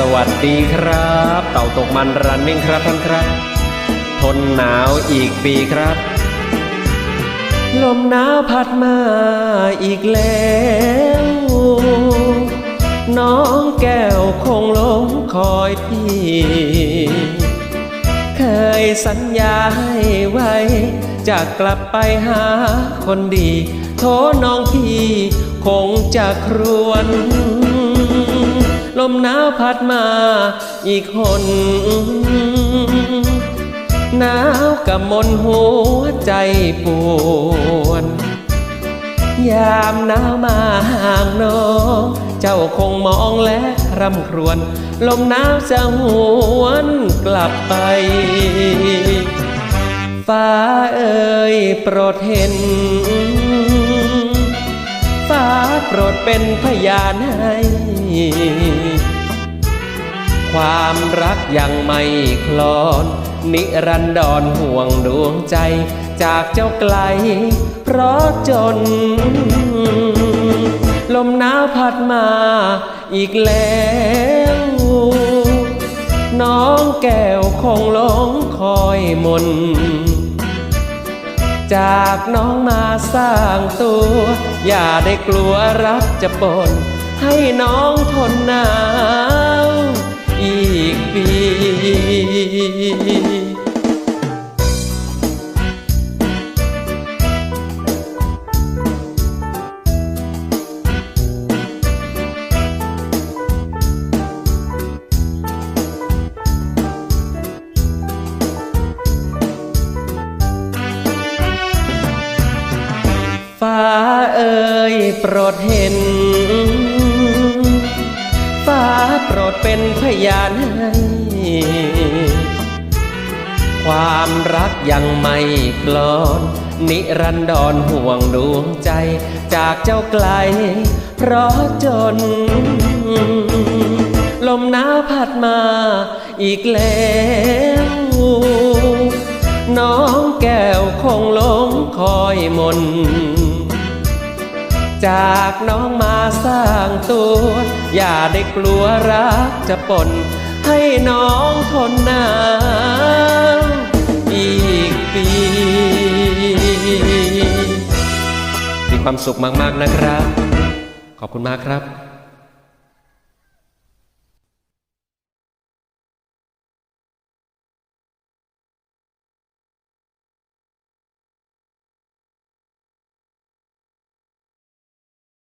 สวัสดีครับ เต่าตกมันรันนิ่งครับท่านครับ ทนหนาวอีกปีครับ ลมหนาวพัดมาอีกแล้ว น้องแก้วคงลงคอยพี่ เคยสัญญาให้ไว้ จะกลับไปหาคนดี โทน้องพี่คงจะครวน หนาวพัดมาอีกคนหนาวกับมนหัวใจปวนยามหนาวมาห่างน้อง เจ้าคงมองและรำครวญลมหนาวจะหวนกลับไป ฟ้าเอ่ยโปรดเห็น ฟ้าโปรดเป็นพยานให้ ความรักยังไม่คลอน นิรันดรห่วงดวงใจ จากเจ้าไกล เพราะจน ลมหนาวพัดมาอีกแล้ว น้องแก้วคงหลงคอยมน จากน้องมาสร้างตัว อย่าได้กลัวรักจะปนให้น้องทนหนาว อีกปีฟ้าเอ่ยโปรดเห็น โปรดเป็นพยานให้ความรักยังไม่กลอน นิรันดรห่วงดวงใจ จากเจ้าไกล เพราะจน ลมหนาวพัดมาอีกแล้ว น้องแก้วคงหลงคอยมน จากน้องมาสร้างตัว อย่าได้กลัวรักจะปน ให้น้องทนหนาวอีกปี มีความสุขมาก ๆ นะครับ ขอบคุณมากครับ